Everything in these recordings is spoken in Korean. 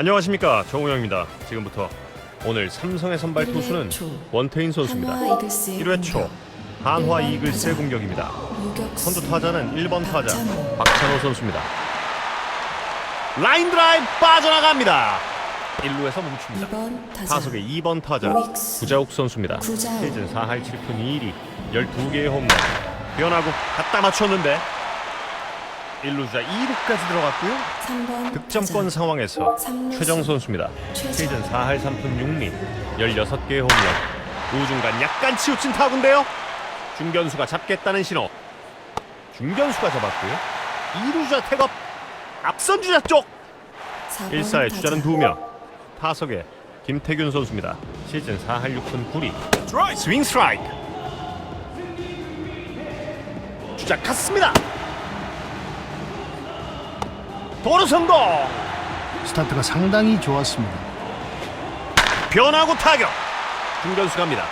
안녕하십니까 정우영입니다. 지금부터 오늘 삼성의 선발 투수는 초. 원태인 선수입니다. 한화 이글스의 1회 초. 한화 이글스의. 공격입니다. 선두 타자는 1번 타자 박찬호. 선수입니다. 라인 드라이브 빠져나갑니다. 1루에서 멈춥니다. 2번 타자 타석의 2번 타자. 구자욱 선수입니다. 시즌 4할 7푼 2리 12개의 홈런 변하고 갖다 맞췄는데 1루자 2루까지 들어갔고요. 3번 득점권 타자. 상황에서 삼루수. 최정 선수입니다. 최정. 시즌 4할 3푼 6리 16개의 홈런 우중간 약간 치우친 타구인데요. 중견수가 잡겠다는 신호 중견수가 잡았고요. 2루자 태업 앞선 주자 쪽 4번 1사의 타자. 주자는 2명 타석에 김태균 선수입니다. 시즌 4할 6푼 9리 스윙 스트라이크 주자 갔습니다. 도루 성공. 스타트가 상당히 좋았습니다. 변하고 타격. 중견수 갑니다.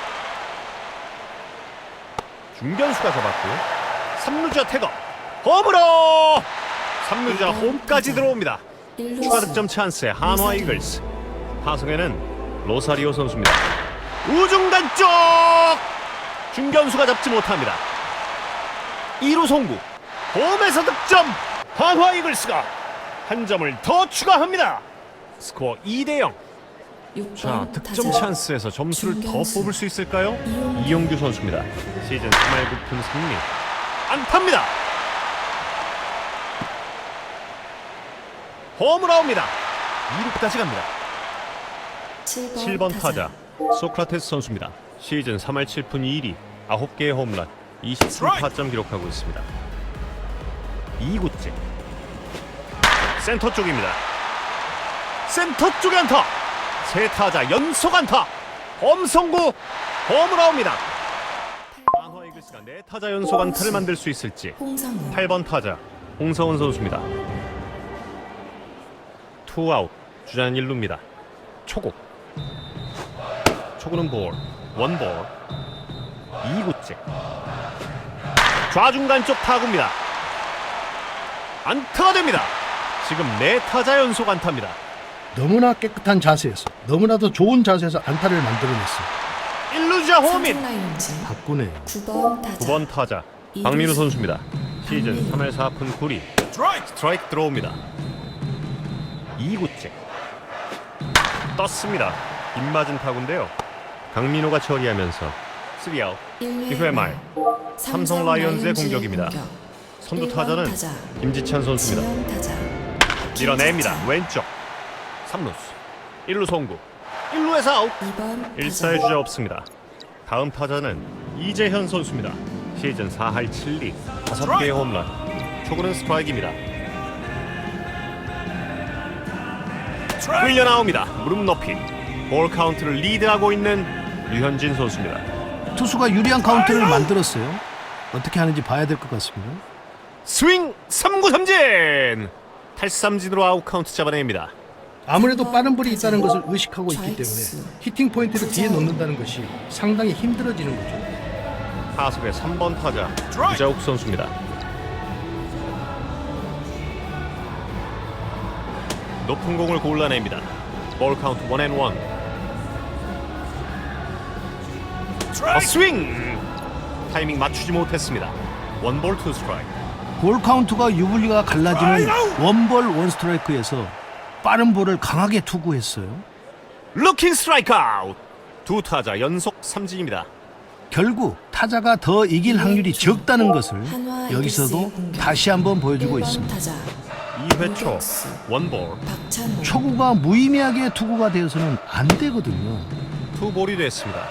중견수가 잡았고요. 3루자 태거. 홈으로! 3루자 홈까지 들어옵니다. 추가 득점 찬스에 한화 이글스. 타석에는 로사리오 선수입니다. 우중간 쪽! 중견수가 잡지 못합니다. 2루 송구. 홈에서 득점! 한화 이글스가 한 점을 더 추가합니다 스코어 2대0 6번 자, 득점 타자. 찬스에서 점수를 더 중견수. 뽑을 수 있을까요? 이용규. 이용규 선수입니다. 시즌 3할 9푼 3리. 안타입니다. 홈으로 나옵니다. 2루까지 갑니다. 7번, 7번 타자 소크라테스 선수입니다. 시즌 3할 7푼 2리 9개의 홈런 23타점 기록하고 있습니다. 2구째 센터 쪽입니다. 센터 쪽에 안타 세 타자 연속 안타 엄성구 홈으로 나옵니다. 한화 이글스가 네 타자 연속 안타를 만들 수 있을지 홍성우 8번 타자 홍성은 선수입니다. 투아웃 주자는 1루입니다. 초구 초구는 볼 원볼 2구째 좌중간 쪽 타구입니다. 안타가 됩니다. 지금 네 타자 연속 안타입니다. 너무나 깨끗한 자세에서 너무나도 좋은 자세에서 안타를 만들어냈어요. 1루자 호민 바꾸네요. 9번 타자 9번 타자 박민우 선수입니다. 시즌 3할 4푼 9리 스트라이크 들어옵니다. 2구째 떴습니다. 빗맞은 타구인데요. 강민호가 처리하면서 3아웃 2회 말 삼성 라이온즈의 공격입니다. 선두 타자는 김지찬 선수입니다. 밀어냅니다. 왼쪽 3루수 1루 송구 1루에서 아웃 2번 1사의 주자 없습니다. 다음 타자는 이재현 선수입니다. 시즌 4할 7리 5개의 홈런 초구는 스트라이크입니다. 끌려 나옵니다. 무릎 높이 볼 카운트를 리드하고 있는 류현진 선수입니다. 투수가 유리한 카운트를 만들었어요. 어떻게 하는지 봐야 될 것 같습니다. 스윙 3구 삼진 탈삼진으로 아웃 카운트 잡아냅니다. 아무래도 빠른 볼이 있다는 것을 의식하고 있기. 때문에 히팅 포인트를 뒤에 놓는다는 것이 상당히 힘들어지는 거죠. 타석의 3번 타자 구자욱 선수입니다. 높은 공을 골라냅니다. 볼 카운트 원앤 원. 어, 스윙! 타이밍 맞추지 못했습니다. 원볼 투 스트라이크. 볼 카운트가 유불리가 갈라지는 원볼 원스트라이크에서 빠른 볼을 강하게 투구했어요. 루킹 스트라이크 아웃. 두 타자 연속 삼진입니다. 결국 타자가 더 이길 확률이 적다는 것을 여기서도. 다시 한번 보여주고 1번 있습니다. 타자 2회 초. 원볼 초구가 무의미하게 투구가 되어서는 안 되거든요. 투볼이 됐습니다.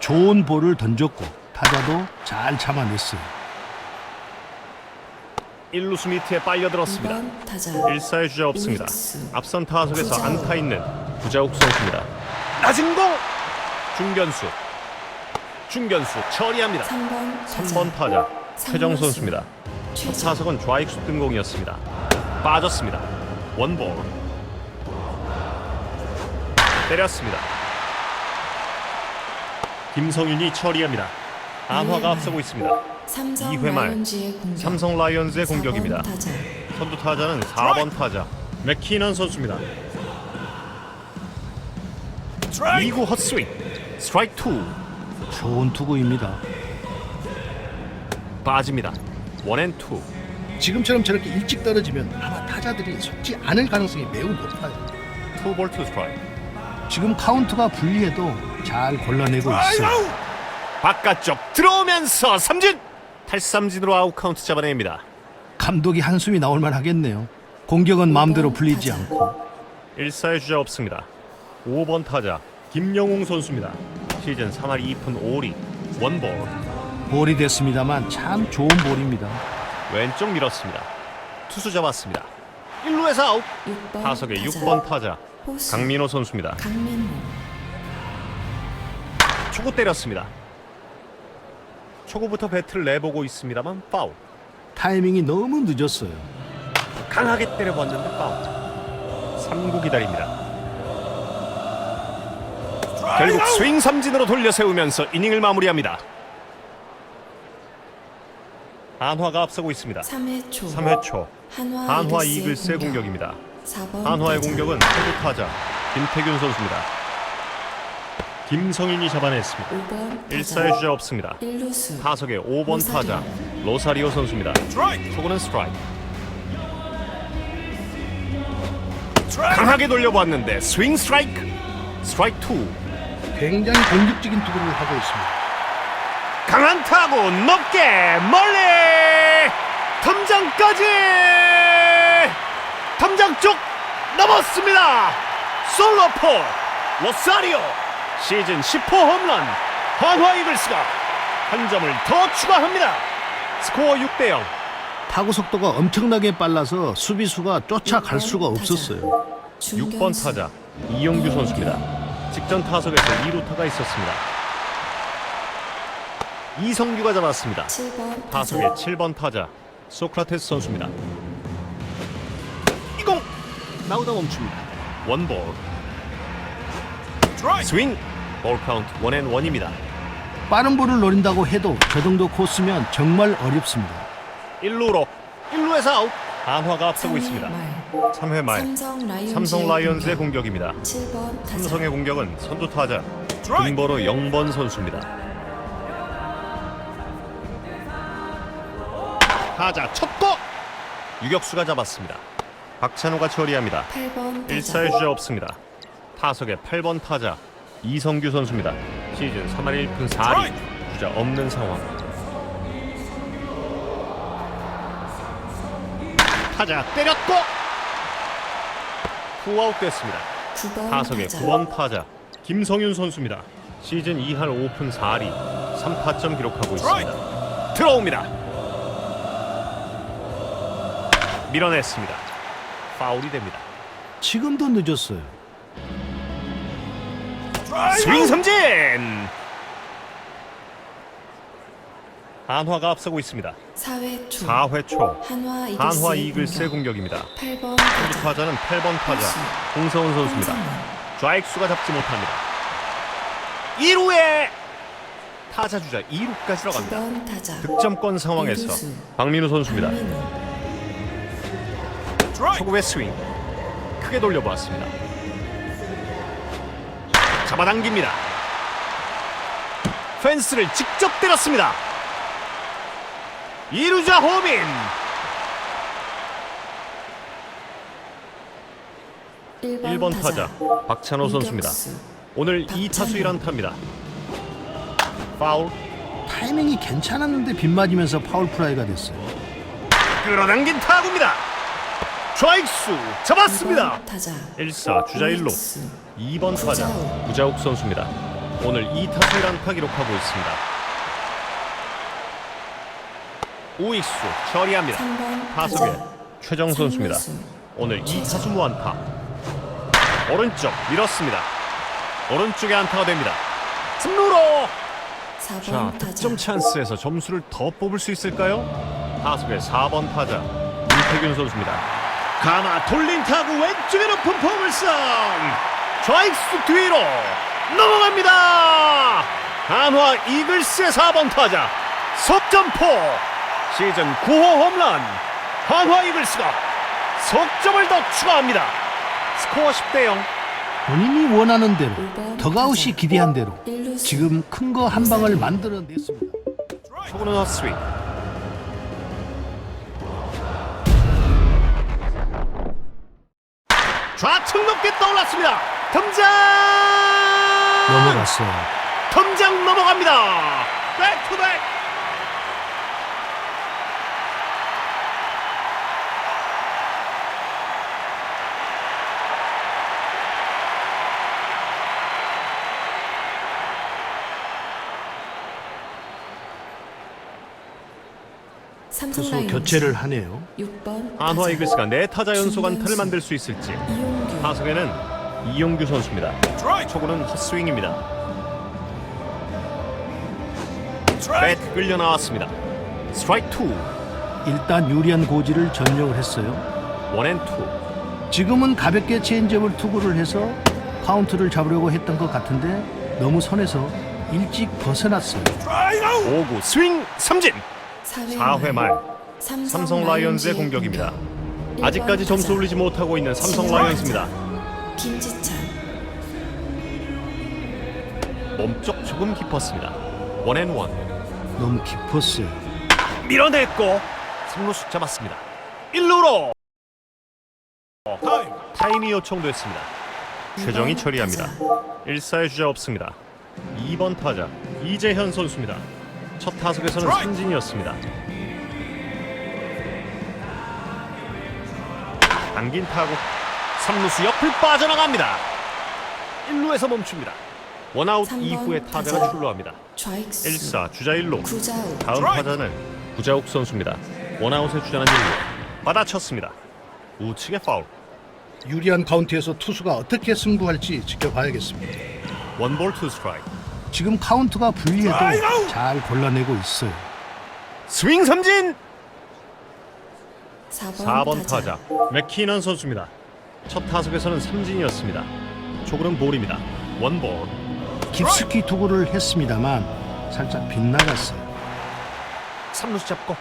좋은 볼을 던졌고 타자도 잘 참아냈어요. 1루수 밑에 빨려들었습니다. 2번 타자 1사의 주자 없습니다. 앞선 타석에서. 안타 있는 구자욱 선수입니다. 낮은 공 중견수 중견수 처리합니다. 3번 타자 3번 타자 최정. 선수입니다. 첫 타석은 좌익수 뜬공이었습니다. 빠졌습니다. 원볼 때렸습니다. 김성윤이 처리합니다. 안화가 앞서고 있습니다. 삼성 2회 말 라이온즈의 공격 삼성 라이온즈의 공격입니다. 4번 타자 선두 타자는 4번 타자 맥키넌 선수입니다. 2구 헛스윙 스트라이크 2 좋은 투구입니다. 빠집니다 원앤투 지금처럼 저렇게 일찍 떨어지면 아마 타자들이 속지 않을 가능성이 매우 높아요. 투볼 투 스트라이크 지금 카운트가 불리해도 잘 골라내고 있어요. 바깥쪽 들어오면서 삼진 탈삼진으로 아웃 카운트 잡아냅니다. 감독이 한숨이 나올 만 하겠네요. 공격은 마음대로 풀리지. 않고. 1사의 주자 없습니다. 5번 타자 김영웅 선수입니다. 시즌 3할 2푼 5리 원볼. 볼이 됐습니다만 참 좋은 볼입니다. 왼쪽 밀었습니다. 투수 잡았습니다. 1루에서 아웃. 6번 타석의 타자. 6번 타자 강민호 선수입니다. 강민호. 초구 때렸습니다 초구부터 배트를 내보고 있습니다만 파울. 타이밍이 너무 늦었어요. 강하게 때려봤는데 파울. 3구 기다립니다. 결국 스윙 삼진으로 돌려 세우면서 이닝을 마무리합니다. 한화가 앞서고 있습니다. 3회 초 3회 초. 한화, 한화 이글스의 공격. 공격입니다. 4번 한화의 타자. 공격은 태국 타자 김태균 선수입니다 김성인이 잡아냈습니다. 5번 1사의 주자 없습니다. 1루수. 타석의 5번 로사리오. 타자 로사리오 선수입니다. 초구는 스트라이크. 강하게 돌려보았는데 스윙 스트라이크. 스트라이크 2 굉장히 공격적인 투구를 하고 있습니다. 강한 타구 높게 멀리! 탐장까지! 탐장 쪽 넘었습니다. 솔로포 로사리오 시즌 10호 홈런 한화 이글스가 한 점을 더 추가합니다 스코어 6대 0 타구 속도가 엄청나게 빨라서 수비수가 쫓아갈 수가 없었어요. 6번 타자 이영규 선수입니다. 직전 타석에서 2루타가 있었습니다. 이성규가 잡았습니다. 7번 타석의 7번 타자 소크라테스 선수입니다. 이공 나오다 멈춥니다. 원볼 스윙 볼 카운트 원앤 원입니다. 빠른 볼을 노린다고 해도 저 정도 코스면 정말 어렵습니다. 1루로 1루에서 아웃 한화가 앞서고 있습니다. 3회 말 삼성 라이온즈의, 삼성 라이온즈의 공격입니다. 7번 타자 삼성의 공격은 선두 타자 등번호 0번 선수입니다. 타자 첫거 유격수가 잡았습니다. 박찬호가 처리합니다. 8번 타자 1사의 주자 없습니다. 타석의 8번 타자 이성규 선수입니다. 시즌 3할 1푼 4리 주자 없는 상황. 타자 때렸고 후아웃 됐습니다. 9번 타석의 타자 9번 타자 김성윤 선수입니다. 시즌 2할 5푼 4리 3타점 기록하고 있습니다. 들어옵니다. 밀어냈습니다. 파울이 됩니다. 지금도 늦었어요. 스윙 삼진! 한화가 앞서고 있습니다. 4회 초 4회 초 한화 이글스의, 한화 이글스의 공격입니다. 8번 선두 타자 타자는 8번 타자. 홍서훈 선수입니다. 좌익수가 잡지 못합니다. 2루에 타자 주자 2루까지 들어갑니다. 9번 타자 득점권 상황에서 이루수. 박민우 선수입니다. 강민호 초구의 스윙 크게 돌려보았습니다. 잡아당깁니다. 펜스를 직접 때렸습니다. 이루자 호민 1번, 1번 타자 박찬호 선수입니다. 오늘 2타수 1안타입니다. 파울 타이밍이 괜찮았는데 빗맞으면서 파울 프라이가 됐어요. 끌어당긴 타구입니다. 좌익수 잡았습니다. 2번 타자 1사 주자 1루 우익수. 2번 타자 구자욱. 선수입니다. 오늘 2타수 1안타 기록하고 있습니다. 우익수 처리합니다. 3번 타석에 최정 선수입니다. 오늘 2타수 무안타. 오른쪽 밀었습니다. 오른쪽에 안타가 됩니다. 승루로 4번 자 득점 찬스에서 점수를 더 뽑을 수 있을까요? 타석의 4번 타자 임태균 선수입니다. 가마 돌린 타구 왼쪽에 높은 성 좌익수 뒤로 넘어갑니다. 한화 이글스의 4번 타자 석점포 시즌 9호 홈런 한화 이글스가 석점을 더 추가합니다. 스코어 10대 0 본인이 원하는 대로 오번 더가웃이 타자. 기대한 대로 지금 큰 거 한 방을 만들어냈습니다. 초구는 헛스윙. 좌측 높게 떠올랐습니다. 덤장 넘어갔어요. 덤장 넘어갑니다. 백투백. 삼성 투수 교체를 하네요. 6번 한화 이글스가 네 타자 연속 안타를 만들 수 있을지 이용규 타석에는 이용규 선수입니다. 초구는 헛스윙입니다. 배트 끌려 나왔습니다. 스트라이크 2, 일단 유리한 고지를 점령을 했어요. 원앤 투. 지금은 가볍게 체인지업을 투구를 해서 카운트를 잡으려고 했던 것 같은데 너무 선에서 일찍 벗어났어요. 5구 스윙 삼진. 4회 말 삼성 라이온즈의 공격입니다. 아직까지 점수 올리지 못하고 있는 삼성 라이온즈입니다. 김지찬 몸쪽 조금 깊었습니다. 원앤원 너무 깊었어요. 밀어냈고 3루수 잡았습니다. 1루로 타임이 요청됐습니다. 최정이 처리합니다. 1사의 주자 없습니다. 2번 타자 이재현 선수입니다. 첫 타석에서는 삼진이었습니다. 당긴 타구 3루수 옆을 빠져나갑니다. 1루에서 멈춥니다. 원아웃 이후에 타자가 타자. 출루합니다. 좌익수 1사 주자 1루 구자우 다음 타자는 구자욱 선수입니다. 원아웃에 주자는 1루 받아쳤습니다. 우측의 파울 유리한 카운트에서 투수가 어떻게 승부할지 지켜봐야겠습니다. 원볼 투 스트라이크 지금 카운트가 불리해도 잘 골라내고 있어요. 스윙 삼진 4번, 4번 타자 맥키넌 선수입니다. 첫 타석에서는 삼진이었습니다. 초구는 볼입니다. 원볼 깊숙이 투구를 했습니다만 살짝 빗나갔어요. 3루수 잡고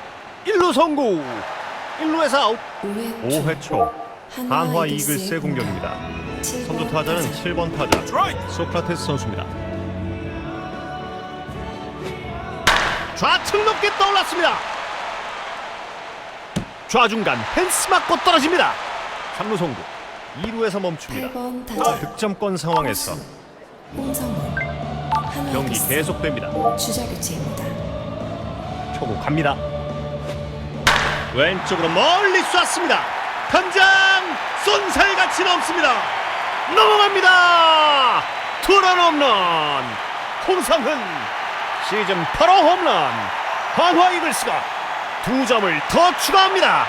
1루 성공 1루에서 아웃 5회, 5회 초 한화 이글스의 공격입니다. 선두 타자는 7번 타자 소크라테스 선수입니다. 좌측 높게 떠올랐습니다. 좌중간 펜스 맞고 떨어집니다. 3루 송구 2루에서 멈춥니다. 8번 타자 득점권 상황에서 홍성훈 경기 계속됩니다. 주자 교체입니다. 초구 갑니다. 왼쪽으로 멀리 쐈습니다. 당장 쏜살같이 넘습니다. 넘어갑니다. 투런 홈런. 홍상훈 시즌 8호 홈런. 한화 이글스가 두 점을 더 추가합니다.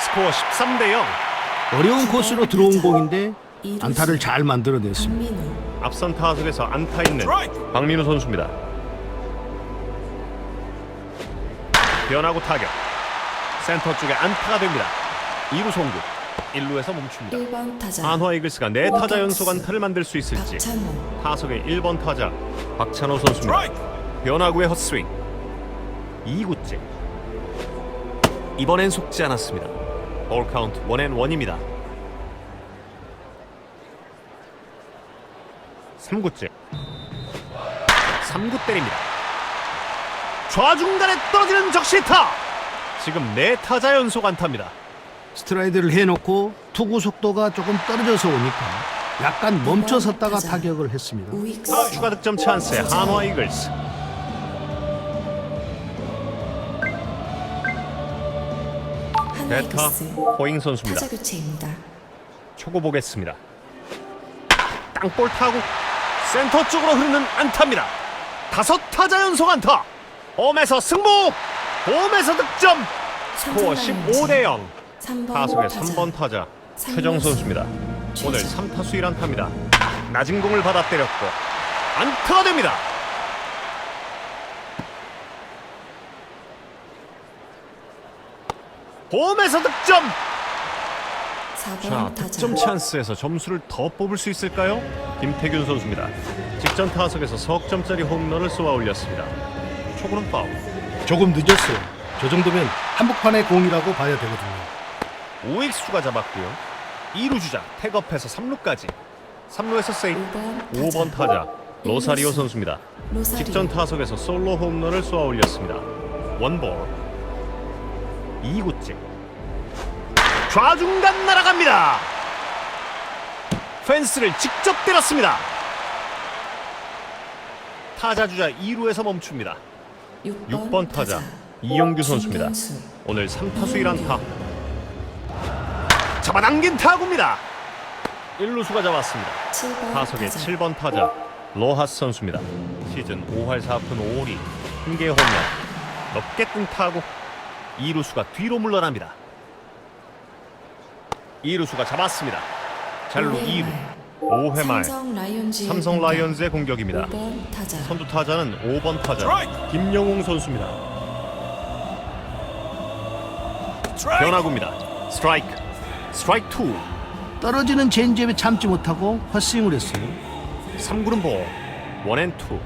스코어 13대 0. 어려운 코스로 들어온 공인데 안타를 잘 만들어냈습니다. 앞선 타석에서 안타 있는 박민우 선수입니다. 변하고 타격. 센터 쪽에 안타가 됩니다. 2루 송구. 1루에서 멈춥니다. 1번 타자 한화 이글스가 네 타자 연속 안타를 만들 수 있을지 타석의 1번 타자 박찬호 선수입니다. 변화구의 헛스윙 2구째 이번엔 속지 않았습니다. 볼 카운트 원앤 원입니다. 3구째 3구 때립니다. 좌중간에 떨어지는 적시타 지금 네 타자 연속 안타입니다. 스트라이드를 해놓고 투구 속도가 조금 떨어져서 오니까 약간 멈춰섰다가. 타격을 했습니다. 우익수 추가 득점 찬스에 한화 이글스 베타 이글스 호잉 선수입니다. 타자 교체입니다. 초고 보겠습니다. 땅볼 타고 센터 쪽으로 흐르는 안타입니다. 다섯 타자 연속 안타. 홈에서 승부. 홈에서 득점. 스코어 15 대 0. 3번 타석의 타자 3번 타자. 최정 선수입니다. 오늘 최정. 3타수 1안타입니다. 낮은 공을 받아 때렸고 안타가 됩니다. 홈에서 득점. 4번 자, 득점 찬스에서 점수를 더 뽑을 수 있을까요? 김태균 선수입니다. 직전 타석에서 석점짜리 홈런을 쏘아 올렸습니다. 초구는 파울. 조금 늦었어요. 저 정도면 한복판의 공이라고 봐야 되거든요. 우익수가 잡았고요. 2루 주자 태업해서 3루까지 3루에서 세이프 5번 5번 타자 로사리오 선수입니다. 로사리오 직전 타석에서 솔로 홈런을 쏘아 올렸습니다. 원볼 2구째 좌중간 날아갑니다. 펜스를 직접 때렸습니다. 타자 주자 2루에서 멈춥니다. 6번, 6번 타자 이영규 선수입니다. 오늘 3타수 1안타 잡아당긴 타구입니다. 1루수가 잡았습니다. 7번 타석의 타자 7번 타자 로하스 선수입니다. 시즌 5할 4푼 5리 1개 홈런 높게 뜬 타구 2루수가 뒤로 물러납니다. 2루수가 잡았습니다. 잘루 2루 5회 말 삼성 라이온즈 삼성 라이온즈의 공격입니다. 5번 타자 선두 타자는 5번 타자 김영웅 선수입니다. 변화구입니다. 스트라이크 스트라이크 2 떨어지는 체인지업에 참지 못하고 헛스윙을 했어요. 3구는 볼 원앤투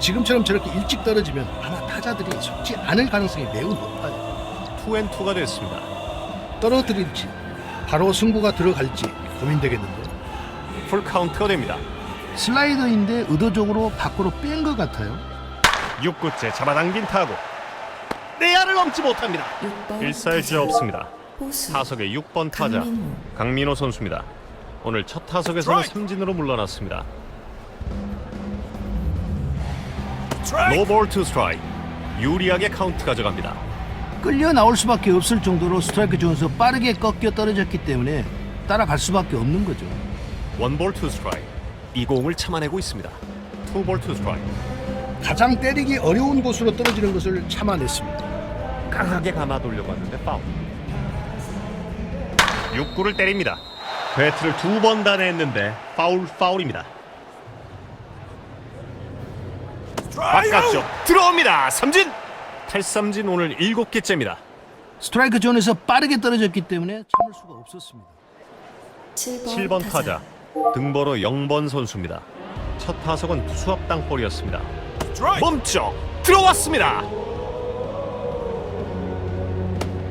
지금처럼 저렇게 일찍 떨어지면 아마 타자들이 속지 않을 가능성이 매우 높아요. 투앤투가 됐습니다. 떨어뜨릴지 바로 승부가 들어갈지 고민되겠는데 풀 카운트가 됩니다. 슬라이더인데 의도적으로 밖으로 뺀 것 같아요. 6구째 잡아당긴 타구 내야를 넘지 못합니다. 6번 1사의 주자 없습니다. 호수 타석의 6번 타자 강민호 강민호 선수입니다. 오늘 첫 타석에서는 삼진으로 물러났습니다. 노볼 투 스트라이크 유리하게 카운트 가져갑니다. 끌려 나올 수밖에 없을 정도로 스트라이크 존에서 빠르게 꺾여 떨어졌기 때문에 따라갈 수밖에 없는 거죠. 원볼 투 스트라이크 이 공을 참아내고 있습니다. 투볼 투 스트라이크 가장 때리기 어려운 곳으로 떨어지는 것을 참아냈습니다. 강하게 감아 돌려봤는데 파울. 6구를 때립니다. 배트를 두 번 단회했는데 파울 파울입니다. 바깥쪽 들어옵니다. 삼진. 탈삼진 오늘 일곱 개째입니다. 스트라이크 존에서 빠르게 떨어졌기 때문에 참을 수가 없었습니다. 7번, 7번 타자 등번호 0번 선수입니다. 첫 타석은 수압 땅볼이었습니다. 몸쪽 들어왔습니다.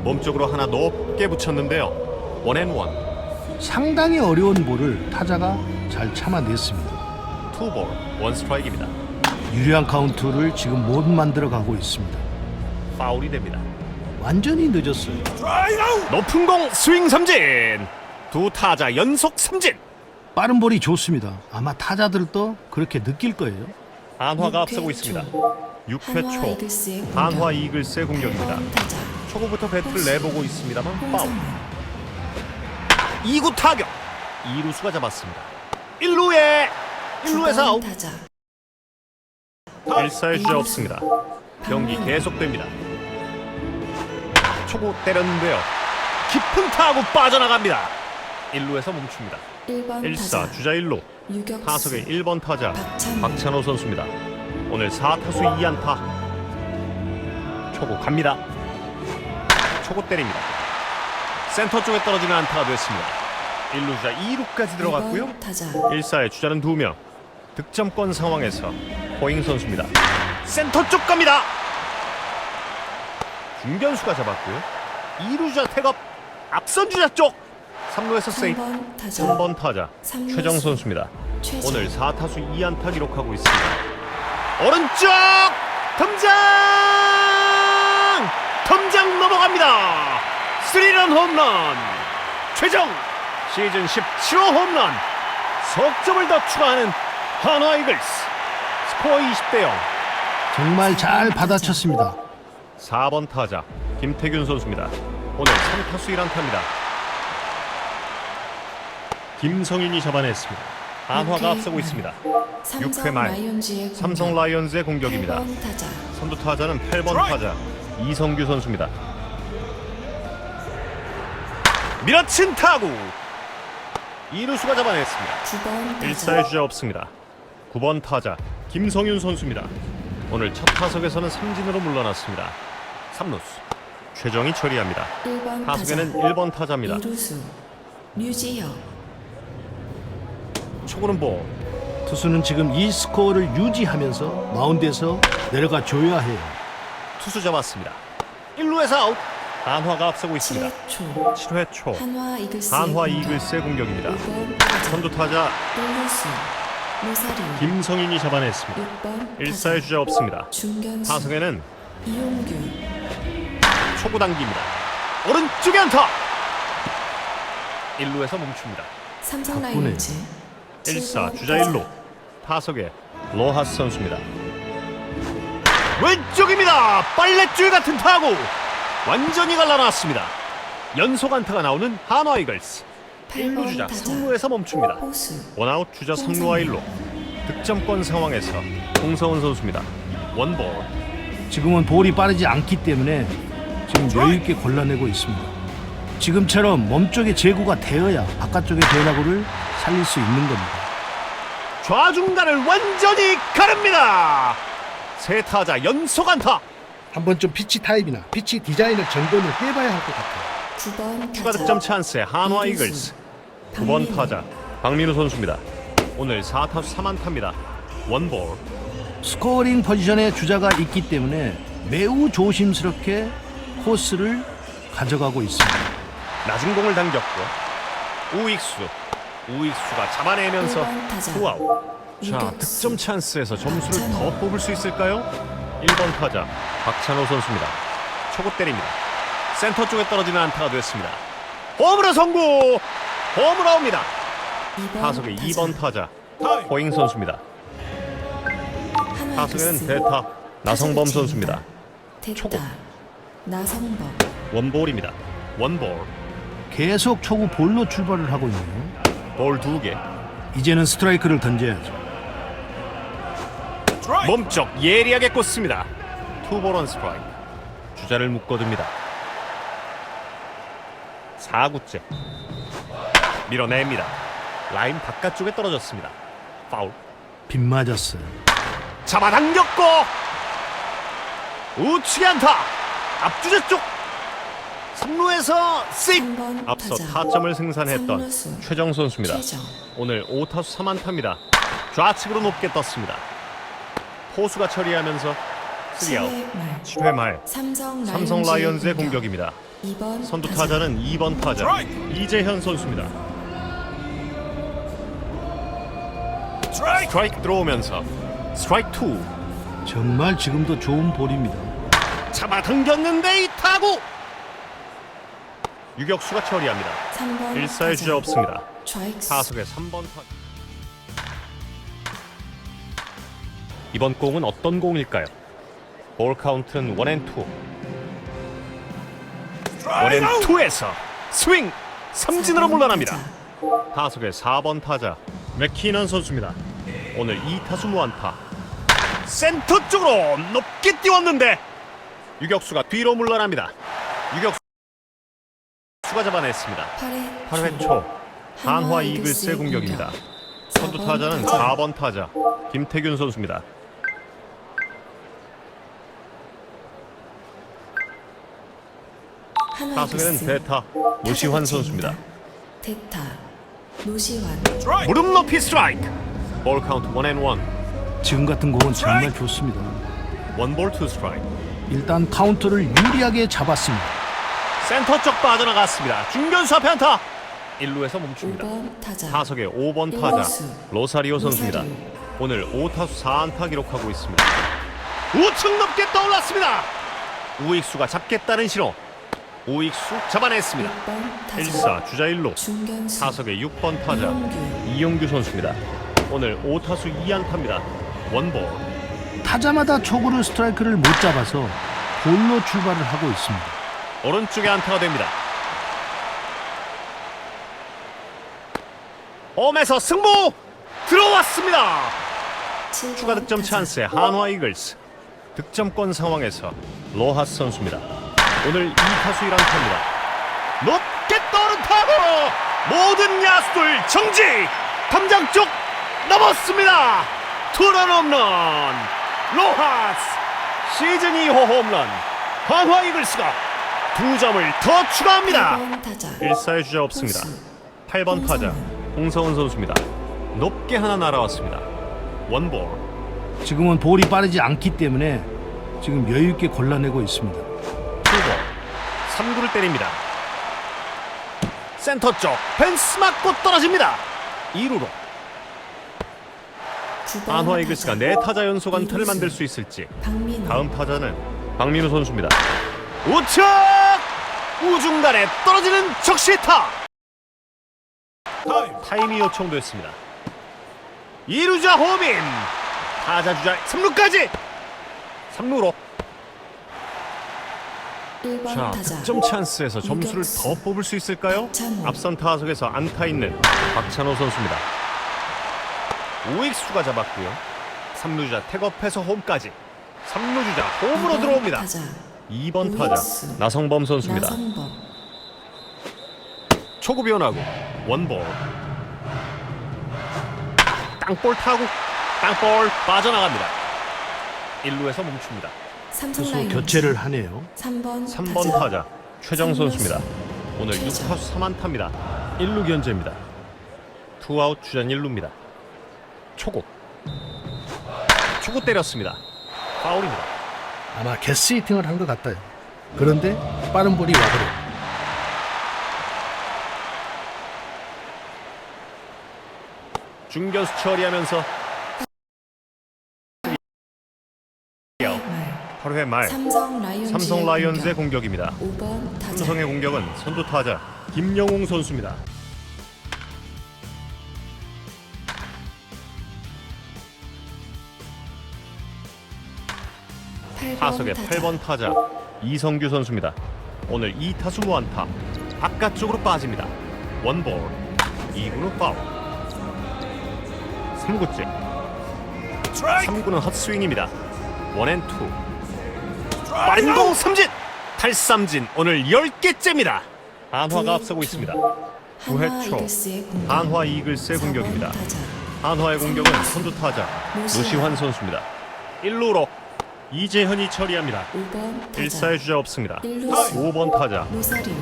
몸쪽으로 하나 높게 붙였는데요. 원앤원 상당히 어려운 볼을 타자가 잘 참아냈습니다. 투볼 원 스트라이크입니다. 유리한 카운트를 지금 못 만들어 가고 있습니다. 파울이 됩니다. 완전히 늦었어요. 높은 공 스윙 삼진. 두 타자 연속 삼진. 빠른 볼이 좋습니다. 아마 타자들도 그렇게 느낄 거예요. 한화가 앞서고 있습니다. 초. 6회 한화 초. 한화 이글스의 공격입니다. 8번 타자 초구부터 배트를 내보고 있습니다만 파울. 홍성훈 2구 타격. 2루수가 잡았습니다. 1루에 1루에서 9번 아웃. 타자 1사의 주자 없습니다. 경기 계속됩니다. 초구 때렸는데요. 깊은 타구 빠져나갑니다. 1루에서 멈춥니다. 1번 1사 타자 주자 1루 유격수 타석의 1번 타자 박찬호 박찬호 선수입니다. 오늘 4타수 2안타. 초구 갑니다. 초구 때립니다. 센터 쪽에 떨어지는 안타가 됐습니다. 1루 주자 2루까지 들어갔고요. 2번 타자 1사의 주자는 2명. 득점권 상황에서 호잉 선수입니다. 센터 쪽 갑니다. 중견수가 잡았고요. 2루 주자 태업 앞선 주자 쪽 3루에서 세이프 3번 타자 3번 타자 삼루수. 최정 선수입니다. 최정 오늘 4타수 2안타 기록하고 있습니다. 오른쪽 덤장 덤장 넘어갑니다. 스리런 홈런 최정 시즌 17호 홈런 석점을 더 추가하는 한화 이글스 스코어 20대 0 정말 잘 받아쳤습니다. 4번 타자 김태균 선수입니다. 오늘 3타수 1안타입니다. 김성윤이 잡아냈습니다. 육회 앞서고 말. 있습니다. 삼성 육회 말. 라이온즈의 공격. 삼성 라이온즈의 공격입니다. 8번 타자 선두 타자는 8번 타자 이성규 선수입니다. 밀어친 타구 2루수가 잡아냈습니다. 9번 타자 1사의 주자 없습니다. 9번 타자 김성윤 선수입니다. 오늘 첫 타석에서는 삼진으로 물러났습니다. 3루수 최정이 처리합니다. 1번 타석에는 타자 1번 타자입니다. 이루수 류지혁 초구는 볼 투수는 지금 이 스코어를 유지하면서 마운드에서 내려가 줘야 해요. 투수 잡았습니다. 1루에서 아웃 한화가 앞서고 있습니다. 7회 초 7회 초 한화 이글스 한화 이글스의 공격입니다. 5번 타자 선두 타자 놀루수 김성인이 잡아냈습니다. 6번 1사의 주자 없습니다. 중견수 타석에는 이용규 초구 당깁니다. 오른쪽에 안타. 1루에서 멈춥니다. 삼성. 라이온즈 1사 7번 주자 타자 1루 타석에 로하스 선수입니다. 왼쪽입니다. 빨랫줄 같은 타구 완전히 갈라놨습니다. 연속 안타가 나오는 한화 이글스 1루 8번 주자 타자 3루에서 멈춥니다. 원아웃 주자 3루와 1루 득점권 상황에서 홍서원 선수입니다. 원볼 지금은 볼이 빠르지 않기 때문에 지금 여유 있게 골라내고 있습니다. 지금처럼 몸쪽에 제구가 되어야 바깥쪽의 변화구를 살릴 수 있는 겁니다. 좌중간을 완전히 가릅니다. 세 타자 연속 안타 한번 좀 피치 타입이나 피치 디자인을 점검을 해봐야 할 것 같아요. 9번 추가 득점 찬스에 한화. 이글스 9번 타자 박민우 선수입니다. 오늘 4타수 3안타입니다. 원볼 스코어링 포지션에 주자가 있기 때문에 매우 조심스럽게 코스를 가져가고 있습니다. 낮은 공을 당겼고 우익수 우익수가 잡아내면서. 투아웃 자. 득점 찬스에서 점수를. 더 뽑을 수 있을까요? 1번 타자 박찬호 선수입니다 초구 때립니다 센터 쪽에 떨어지는 안타가 됐습니다 홈으로 성공 홈으로 나옵니다 2번 타석의 타자. 2번 타자 호잉 선수입니다 타석에는. 대타 나성범 선수입니다 초구. 나성범 원볼입니다 원볼 계속 초구 볼로 출발을 하고 있네요. 볼 2개 이제는 스트라이크를 던져야죠. 몸쪽 예리하게 꽂습니다. 투볼 원 스트라이크. 주자를 묶어둡니다. 4구째. 밀어냅니다. 라인 바깥쪽에 떨어졌습니다. 파울. 빗 맞았어요. 잡아당겼고 우측에 안타. 앞주자 쪽. 3루에서 세이프. 3번 앞서 타점을 생산했던. 최정 선수입니다. 오늘 5타수 3안타입니다. 좌측으로 높게 떴습니다. 포수가 처리하면서 3아웃. 7회 말 7회 말 삼성 라이온즈의, 라이언즈의 공격. 공격입니다. 2번 선두 타자. 타자는 2번 타자 이재현 선수입니다. 스트라이크 들어오면서 스트라이크 2 정말 지금도 좋은 볼입니다. 잡아당겼는데 이 타구 유격수가 처리합니다. 3번 1사의 타자. 주자 없습니다. 좌익수 타석의 3번 타자 이번 공은 어떤 공일까요? 볼 카운트는 원앤투 원앤투에서 스윙 삼진으로 4번 물러납니다. 타석의 4번 타자 맥키넌 선수입니다. 오늘 2타수 무안타. 센터 쪽으로 높게 띄웠는데 유격수가 뒤로 물러납니다. 유격수가 잡아냈습니다. 8회, 8회 초 한화 이글스의 공격입니다. 선두 타자는 4번 타자 김태균 선수입니다. 타석에는. 대타 노시환 선수입니다. 대타 노시환 무릎 높이 스트라이크. 볼 카운트 원앤원 지금 같은 공은 정말 좋습니다. 원볼 투 스트라이크. 일단 카운트를 유리하게 잡았습니다. 센터 쪽 빠져나갔습니다. 중견수 앞에 안타. 1루에서 멈춥니다. 5번 타자 타석의 5번 타자 일루수. 로사리오 선수입니다. 로사리오. 오늘 5타수 4안타 기록하고 있습니다. 우측 높게 떠올랐습니다. 우익수가 잡겠다는 신호. 우익수 잡아냈습니다. 6번 타자 1사 주자 1루 중견수 타석의 6번 타자 이용규 이용규 선수입니다. 오늘 5타수 2안타입니다. 원볼 타자마다 초구를 스트라이크를 못 잡아서 볼로 출발을 하고 있습니다. 오른쪽에 안타가 됩니다. 홈에서 승부 들어왔습니다. 7번 추가 득점. 찬스에 한화 이글스 득점권 상황에서 로하스 선수입니다. 오늘 2타수 1안타입니다. 높게 떠오른 타구 모든 야수들 정지 담장 쪽 넘었습니다. 투런 홈런 로하스 시즌 2호 홈런 한화 이글스가 두 점을 더 추가합니다. 8번 타자 1사의 주자 없습니다. 호수. 8번 타자 홍성훈. 홍성훈 선수입니다. 높게 하나 날아왔습니다. 원볼 지금은 볼이 빠르지 않기 때문에 지금 여유 있게 골라내고 있습니다. 투볼 3구 타구를 때립니다. 센터 쪽 펜스 맞고 떨어집니다. 2루로 한화 이글스가 네 타자 연속 안타를 만들 수 있을지 박민호 다음 타자는 박민우 선수입니다. 우측 우중간에 떨어지는 적시타 타임이 요청됐습니다. 2루자 호민 타자 주자 3루까지 3루로 1번 자 타자 득점 찬스에서 점수를. 더 뽑을 수 있을까요? 박찬호. 앞선 타석에서 안타 있는 박찬호 선수입니다. 우익수가 잡았고요. 3루주자 태업해서 홈까지 3루주자 홈으로 2번 들어옵니다. 타자 2번 타자 우익수. 나성범 선수입니다. 나성범 초구 변하고 원볼 땅볼 타고 땅볼 빠져나갑니다. 1루에서 멈춥니다. 삼성 라이온즈 교체를 하네요. 3번 3번 타자 최정 선수입니다. 오늘 최정. 6타수 3안타입니다. 1루 견제입니다. 투아웃 주전 1루입니다. 초구 초구 때렸습니다. 파울입니다. 아마 게스 히팅을 한 것 같아요. 그런데 빠른 볼이 와버려. 중견수 처리하면서 말 8회 말 삼성 라이온즈 삼성 라이온즈의 공격입니다. 5번 타자 삼성의 공격은 선두 타자 김영웅 선수입니다. 타석의 8번 타자 이성규 선수입니다. 오늘 2타수 무안타 바깥쪽으로 빠집니다. 원볼 2구는 파울 3구째 3구는 헛스윙입니다. 원앤투 빠른 공 삼진 탈삼진 오늘 10개째입니다. 한화가 앞서고 있습니다. 한화 9회 초 한화 이글스의 4번 공격입니다. 한화의 공격은 선두 타자 노시환 선수입니다. 1루로 이재현이 처리합니다. 5번 타자 1사의 주자 없습니다. 1루수 5번 타자 로사리오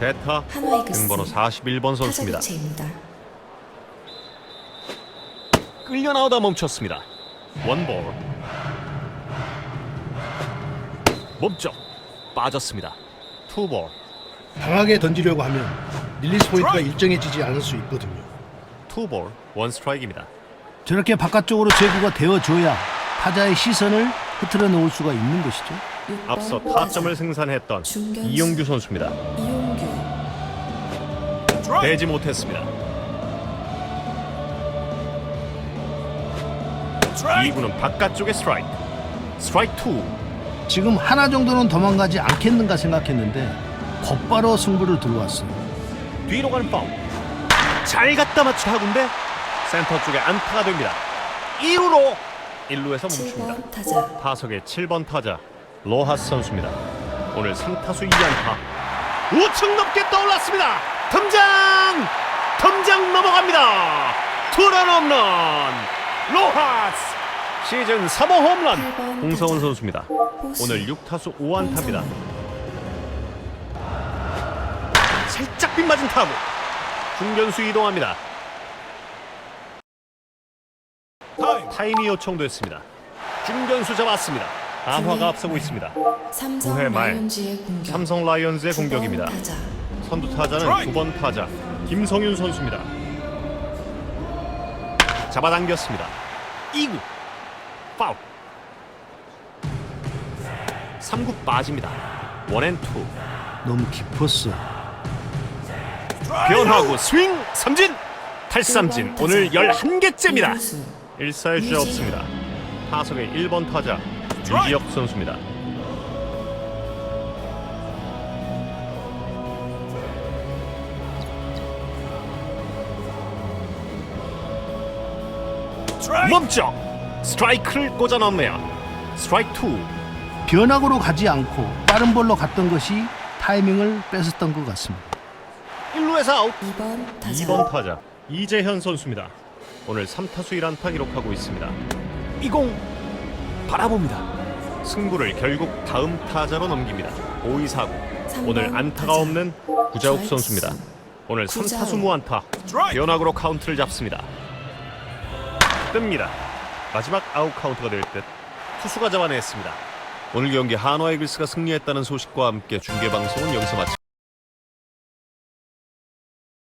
대타 한화 이글스 등번호 41번 타자 선수입니다. 교체입니다 끌려 나오다 멈췄습니다. 원볼 몸쪽 빠졌습니다. 투볼 강하게 던지려고 하면 릴리스 포인트가 일정해지지 않을 수 있거든요. 투볼 원 스트라이크입니다. 저렇게 바깥쪽으로 제구가 되어줘야 타자의 시선을 흐트러 놓을 수가 있는 것이죠. 6번 앞서 타점을 생산했던. 이용규 선수입니다. 이용규 되지 못했습니다. 2구는 바깥쪽의 스트라이크. 스트라이크 2. 지금 하나 정도는 도망가지 않겠는가 생각했는데 곧바로 승부를 들어왔어요. 뒤로 가는 파울. 잘 갖다 맞춰 하군데 센터 쪽에 안타가 됩니다. 2루로 1루에서 멈춥니다. 7번 타자 타석의 7번 타자 로하스 선수입니다. 오늘 3타수 2안타. 우측 높게 떠올랐습니다. 덤장! 덤장 넘어갑니다. 투런 홈런. 로하스 시즌 3호 홈런. 8번 홍성훈 타자. 선수입니다. 오늘 6타수 5안타입니다. 살짝 빗맞은 타구. 중견수 이동합니다. 타임이 요청됐습니다. 중견수 잡았습니다. 안화가 앞서고 있습니다. 삼성 9회 말 삼성 라이온즈의 9번 공격입니다. 선두 타자는 9번 타자 김성윤 선수입니다. 잡아당겼습니다. 2구 파울 3구 빠집니다. 원앤투 너무 깊었어. 변화구 스윙 삼진 탈삼진 오늘 타자. 11개째입니다. 이루수 1사의 주자. 없습니다. 타석의 1번 타자 유지혁 선수입니다. 멈춰 스트라이크를 꽂아 넣네요. 스트라이크 2 변화구로 가지 않고 빠른 볼로 갔던 것이 타이밍을 뺏었던 것 같습니다. 1루에서 아웃 2번 타자 2번 타자 이재현 선수입니다. 오늘 3타수 1안타 기록하고 있습니다. 이공 바라봅니다. 승부를 결국 다음 타자로 넘깁니다. 5위 사구 오늘 삼번 안타가 타자. 없는 구자욱. 선수입니다. 오늘 3타수 구자욱. 무안타 변화구로 카운트를 잡습니다. 뜹니다. 마지막 아웃 카운트가 될 듯 투수가 잡아냈습니다. 오늘 경기 한화 이글스가 승리했다는 소식과 함께 중계 방송은 여기서 마치